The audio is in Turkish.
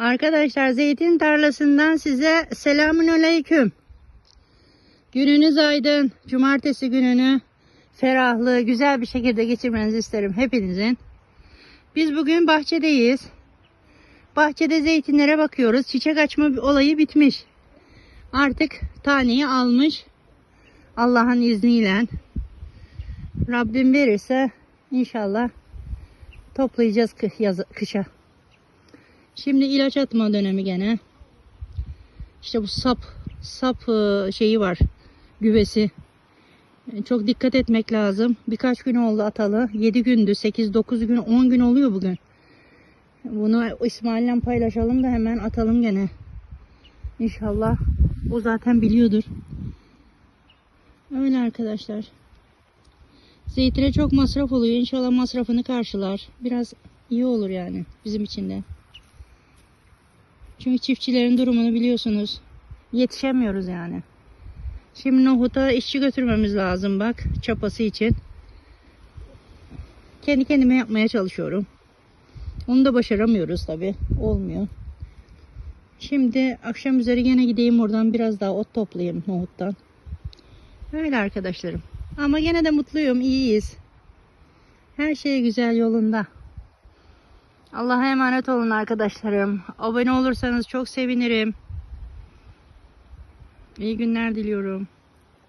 Arkadaşlar zeytin tarlasından size selamün aleyküm. Gününüz aydın. Cumartesi gününü ferahlı, güzel bir şekilde geçirmenizi isterim hepinizin. Biz bugün bahçedeyiz. Bahçede zeytinlere bakıyoruz. Çiçek açma olayı bitmiş. Artık taneyi almış. Allah'ın izniyle. Rabbim verirse inşallah toplayacağız kışa. Şimdi ilaç atma dönemi gene. İşte bu sap sap e, şeyi var. Güvesi. E, Çok dikkat etmek lazım. Birkaç gün oldu atalı. 7 gündü. 8-9 gün 10 gün oluyor bugün. Bunu İsmail'le paylaşalım da hemen atalım gene. İnşallah. O zaten biliyordur. Öyle arkadaşlar. Zeytine çok masraf oluyor. İnşallah masrafını karşılar. Biraz iyi olur yani bizim için de. Çünkü çiftçilerin durumunu biliyorsunuz. Yetişemiyoruz yani. Şimdi nohuta işçi götürmemiz lazım bak çapası için. Kendi kendime yapmaya çalışıyorum. Onu da başaramıyoruz tabi. Olmuyor. Şimdi akşam üzeri gene gideyim oradan biraz daha ot toplayayım nohuttan. Öyle arkadaşlarım. Ama gene de mutluyum. iyiyiz. Her şey güzel yolunda. Allah'a emanet olun arkadaşlarım. Abone olursanız çok sevinirim. İyi günler diliyorum.